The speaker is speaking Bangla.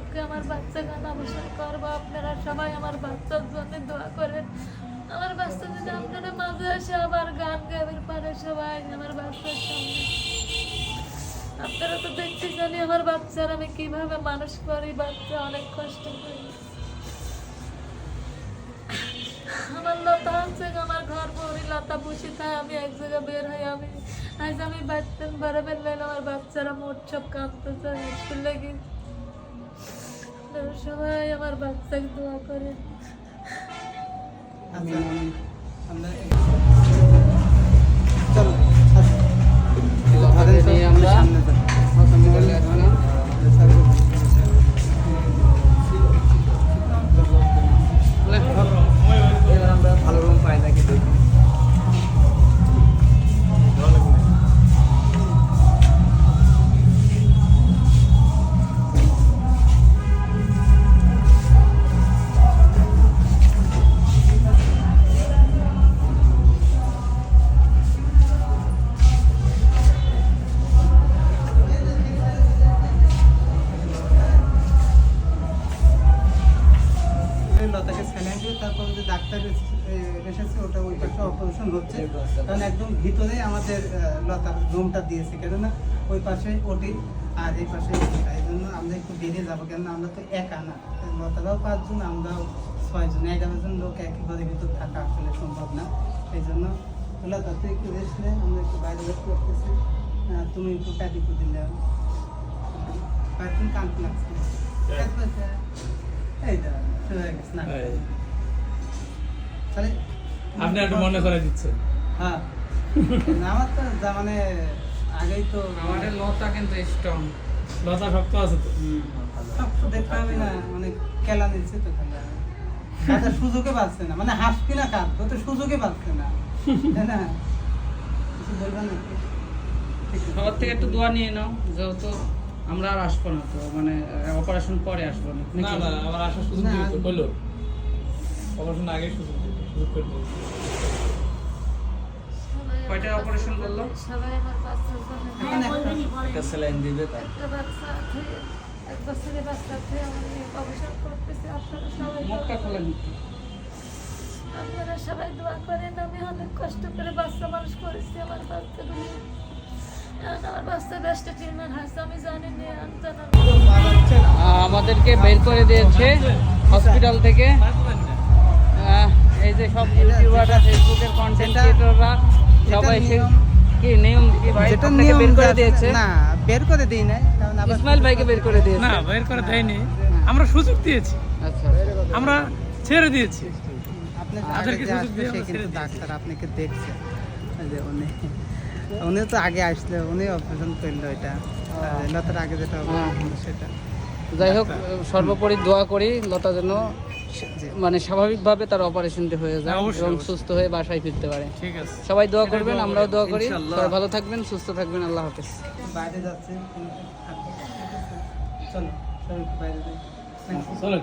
পক্ষে আমার বাচ্চা গান অবসর করব, আপনারা সবাই আমার বাচ্চার জন্য দোয়া করেন। আমার বাচ্চা যদি আপনারা মাঝে আসে আবার গান গাবের পারে সবাই আমার বাচ্চার সামনে। আপনারা তো দেখতে জানি আমার বাচ্চার আমি কীভাবে মানুষ করি, বাচ্চা অনেক কষ্ট করি। আমার লতা আছে, আমার ঘর পরি লতা বসে থাকে, আমি এক জায়গায় বের হই, আমি আজ আমি বারাবার লাইলে আমার বাচ্চারা মোট সব কাঁদতে চায়, স্কুল লেগে আপনারা সবাই আমার বাচ্চাকে দোয়া করেন আমরা ডাক্তার এসেছে ওটা ওই পাশে অপারেশন হচ্ছে। কারণ একদম ভিতরে আমাদের লতার রুমটা দিয়েছে। কেননা ওই পাশে ওটি আর এই পাশে। এই জন্য আমরা একটু বেরিয়ে যাব। কেননা আমরা তো একা না। লতারাও পাঁচজন আমরাও ছয়জন। এগারো জন লোক একই ঘরের ভিতর থাকা আসলে সম্ভব না। এই জন্য লতা তুই একটু রেস্ট নে আমরা একটু বাইরে বের করতেছি। তুমি একটু প্যাটি করে দিলে কান্ত লাগছে এই দাঁড়া শুরু হয়ে। গেছে। না। তাহলে আপনি একটু মনে করে দিচ্ছেন। হ্যাঁ। আমার তো যা মানে আগেই তো আমাদের লতা কিন্তু স্ট্রং লতা শক্ত আছে তো? সব তো দেখতে হবে না মানে খেলা নিচ্ছে তো খেলা। কাজের সুযোগে পাচ্ছে না মানে হাসবি না কাজ তো সুযোগে পাচ্ছে না তাই না? কিছু বলবেন না সবার থেকে একটু দোয়া নিয়ে নাও যেহেতু আমরা আর আসব না তো মানে অপারেশন পরে আসব না না? না আসার সুযোগ বলল। অপারেশন আগে সুযোগ সুযোগ করে দিয়েছে কয়টা? সবাই আমার বাচ্চার একটা- স্যালাইন দিবে তাই একটা বাচ্চা এক বছরের বাচ্চা আছে আমি অবসর করতেছি আপনারা সবাই দোয়া মুখটা খোলেন করেন। আপনারা সবাই দোয়া করেন আমি অনেক কষ্ট করে বাচ্চা মানুষ করেছি আমার বাচ্চাগুলো এখন আমার বাচ্চা ব্যস্ত টিউমার হয়েছে আমি জানি না আমি আমাদেরকে বের করে দিয়েছে হসপিটাল থেকে। এই যে সব ইউটিউবাররা ফেসবুকের কন্টেন্ট ক্রিয়েটররা সবাই কি নিয়ম কি ভাই? যেটা নিয়ম বের করে দিয়েছে? না বের করে দিই নাই ইসমাইল ভাইকে বের করে দিয়েছে? না বের করে দেয়নি। আমরা সুযোগ দিয়েছি। আচ্ছা। আমরা ছেড়ে দিয়েছি। আপনি যে আগে তাদেরকে যে সুযোগ আসবে দিয়ে কিন্তু ডাক্তার আপনাকে দেখছে। যে উনি উনি তো আগে আসলে উনি অপারেশন করল এটা। লতার আগে যেটা হ্যাঁ, সেটা। যাই হোক সর্বোপরি দোয়া করি লতা যেন। মানে স্বাভাবিকভাবে তার অপারেশনটি হয়ে যায় হ্যাঁ, এবং সুস্থ হয়ে বাসায় ফিরতে পারে। ঠিক আছে। সবাই দোয়া করবেন আমরাও দোয়া করি। ভালো থাকবেন সুস্থ থাকবেন আল্লাহ হাফেজ। বাইরে যাচ্ছে। চলো চলো বাইরে যাই। চলেন।